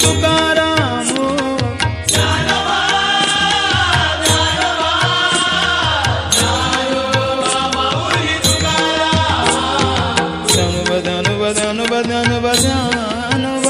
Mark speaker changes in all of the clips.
Speaker 1: తుకారాము అనువదనువదనువదనువదానువ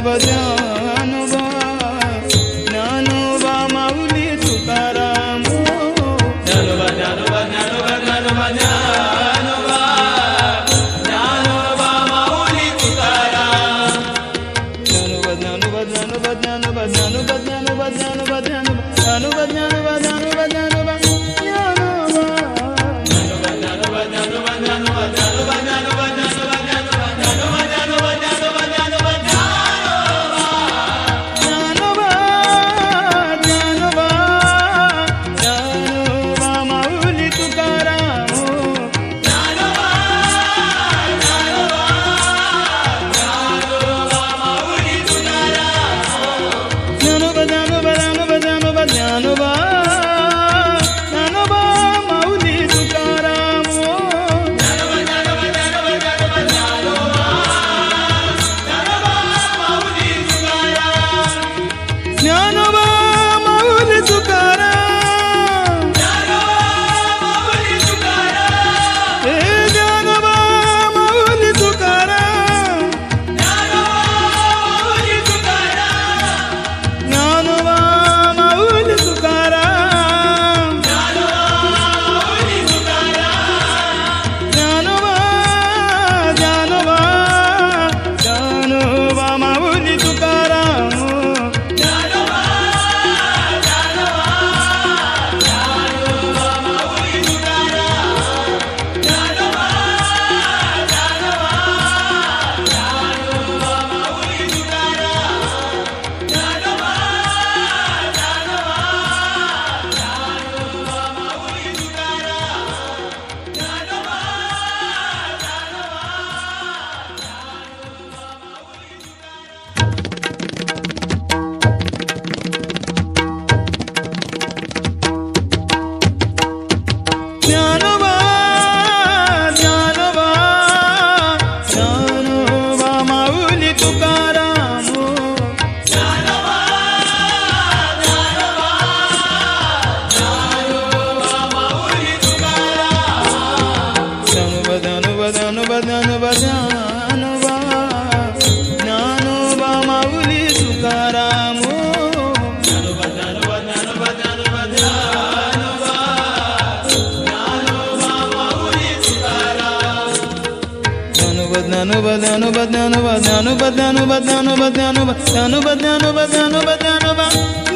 Speaker 1: બધા జ్ఞాన anu badanu badanu badanu badanu badanu badanu badanu badanu badanu badanu